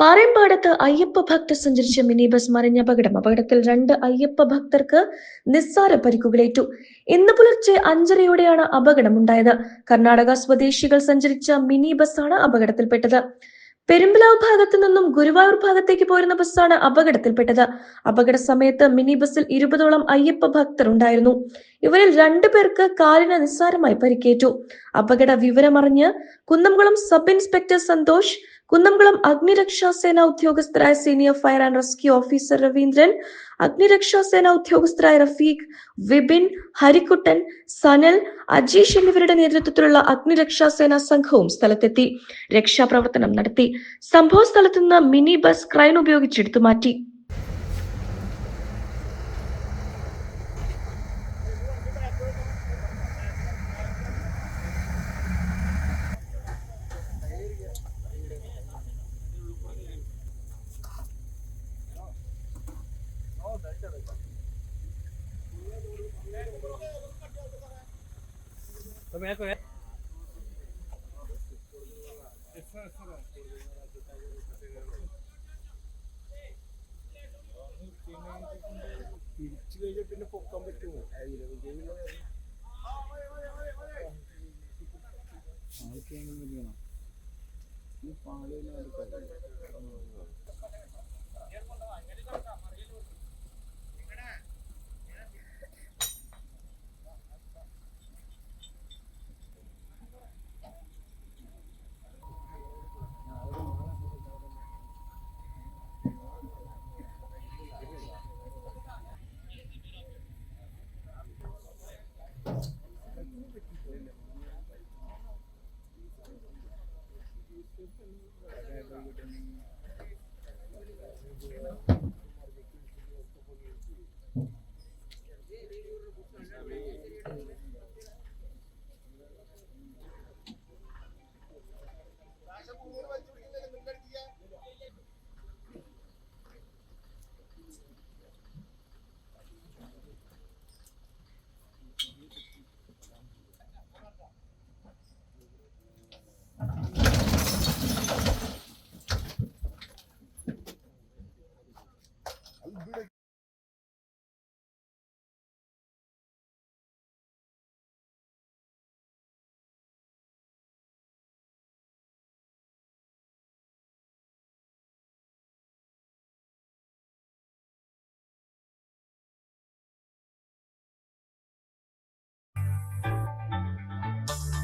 പാറയമ്പാടത്ത് അയ്യപ്പ ഭക്തർ സഞ്ചരിച്ച mini bus മറിഞ്ഞ അപകടം. അപകടത്തിൽ രണ്ട് അയ്യപ്പ ഭക്തർക്ക് നിസ്സാര പരിക്കുകളേറ്റു. ഇന്ന് പുലർച്ചെ അഞ്ചരയോടെയാണ് അപകടം അപകടമുണ്ടായത്. കർണാടക സ്വദേശികൾ സഞ്ചരിച്ച മിനി ബസ്സാണ് അപകടത്തിൽപ്പെട്ടത്. പെരുമ്പലാവ് ഭാഗത്തു നിന്നും ഗുരുവായൂർ ഭാഗത്തേക്ക് പോരുന്ന ബസ്സാണ് അപകടത്തിൽപ്പെട്ടത്. അപകട സമയത്ത് മിനി ബസ്സിൽ ഇരുപതോളം അയ്യപ്പ ഭക്തർ ഉണ്ടായിരുന്നു. ഇവരിൽ രണ്ടു പേർക്ക് കാലിന് നിസ്സാരമായി പരിക്കേറ്റു. അപകട വിവരമറിഞ്ഞ് കുന്നംകുളം സബ് ഇൻസ്പെക്ടർ സന്തോഷ് കുന്നംകുളം അഗ്നിരക്ഷാ സേന ഉദ്യോഗസ്ഥരായ senior fire and rescue officer Raveendran അഗ്നിരക്ഷാ സേന ഉദ്യോഗസ്ഥരായ റഫീഖ് വിപിൻ ഹരിക്കുട്ടൻ സനൽ അജീഷ് എന്നിവരുടെ നേതൃത്വത്തിലുള്ള അഗ്നിരക്ഷാ സേന സംഘവും സ്ഥലത്തെത്തി രക്ഷാപ്രവർത്തനം നടത്തി. സംഭവ സ്ഥലത്ത് നിന്ന് മിനി ബസ് ക്രൈൻ ഉപയോഗിച്ചെടുത്തു മാറ്റി തിരിച്ചു കഴിഞ്ഞാൽ പിന്നെ പൊക്കാൻ പറ്റുമോ അറിയില്ല വിജയ് പിന്നെ 아이 몰래